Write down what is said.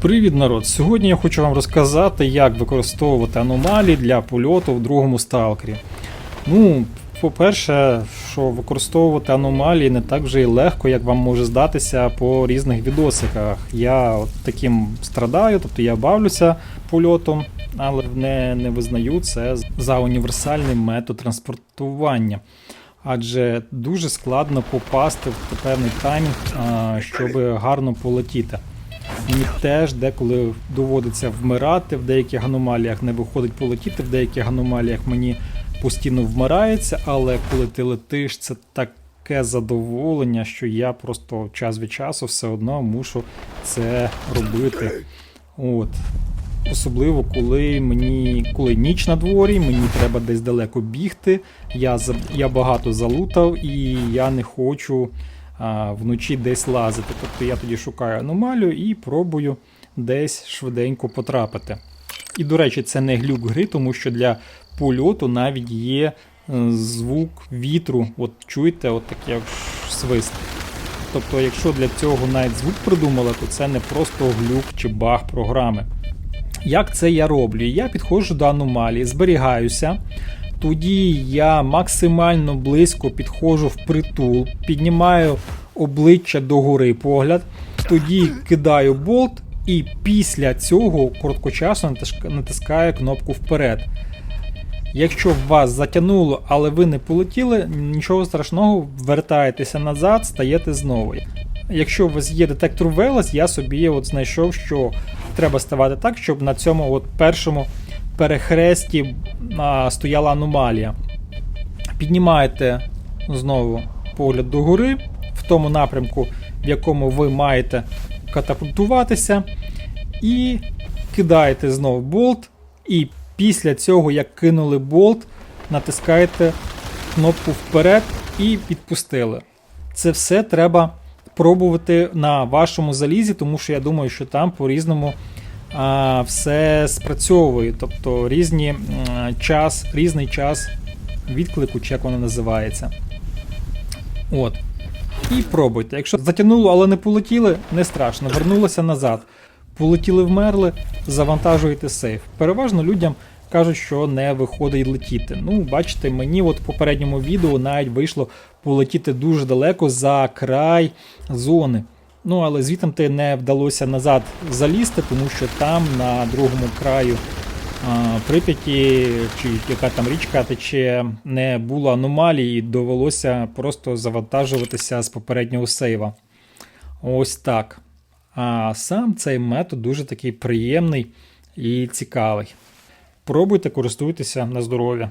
Привіт, народ! Сьогодні я хочу вам розказати, як використовувати аномалії для польоту в другому сталкері. Ну, по-перше, що використовувати аномалії не так вже і легко, як вам може здатися по різних відосиках. Я от таким страдаю, тобто я бавлюся польотом, але не, не визнаю це за універсальний метод транспортування. Адже дуже складно попасти в певний таймінг, щоб гарно полетіти. Мені теж деколи доводиться вмирати в деяких аномаліях, не виходить полетіти, в деяких аномаліях мені постійно вмирається, але коли ти летиш, це таке задоволення, що я просто час від часу все одно мушу це робити. От. Особливо, коли мені коли ніч на дворі, мені треба десь далеко бігти. Я, я багато залутав і я не хочу вночі десь лазити. Тобто я тоді шукаю аномалію і пробую десь швиденько потрапити. І, до речі, це не глюк гри, тому що для польоту навіть є е, звук вітру. От чуєте, от таке свист. Тобто, якщо для цього навіть звук придумали, то це не просто глюк чи баг програми. Як це я роблю? Я підходжу до аномалії, зберігаюся. Тоді я максимально близько підходжу в притул, піднімаю обличчя догори погляд, тоді кидаю болт, і після цього короткочасно натиск- натискаю кнопку вперед. Якщо вас затягнуло, але ви не полетіли, нічого страшного, вертаєтеся назад, стаєте знову. Якщо у вас є детектор Велес, я собі от знайшов, що треба ставати так, щоб на цьому от першому перехресті а, стояла аномалія. Піднімаєте знову погляд догори в тому напрямку, в якому ви маєте катапультуватися, і кидаєте знову болт. І після цього, як кинули болт, натискаєте кнопку вперед і відпустили. Це все треба пробувати на вашому залізі, тому що я думаю, що там по-різному все спрацьовує. Тобто різні, час, різний час відклику, чи як воно називається. От. І пробуйте. Якщо затягнуло, але не полетіли, не страшно. Вернулося назад. Полетіли, вмерли, завантажуєте сейф. Переважно людям кажуть, що не виходить летіти. Ну, бачите, мені от в попередньому відео навіть вийшло полетіти дуже далеко за край зони. Ну, але звітом не вдалося назад залізти, тому що там на другому краю а, Прип'яті, чи яка там річка тече, не було аномалій, і довелося просто завантажуватися з попереднього сейва. Ось так. А сам цей метод дуже такий приємний і цікавий. Пробуйте, користуйтеся на здоров'я.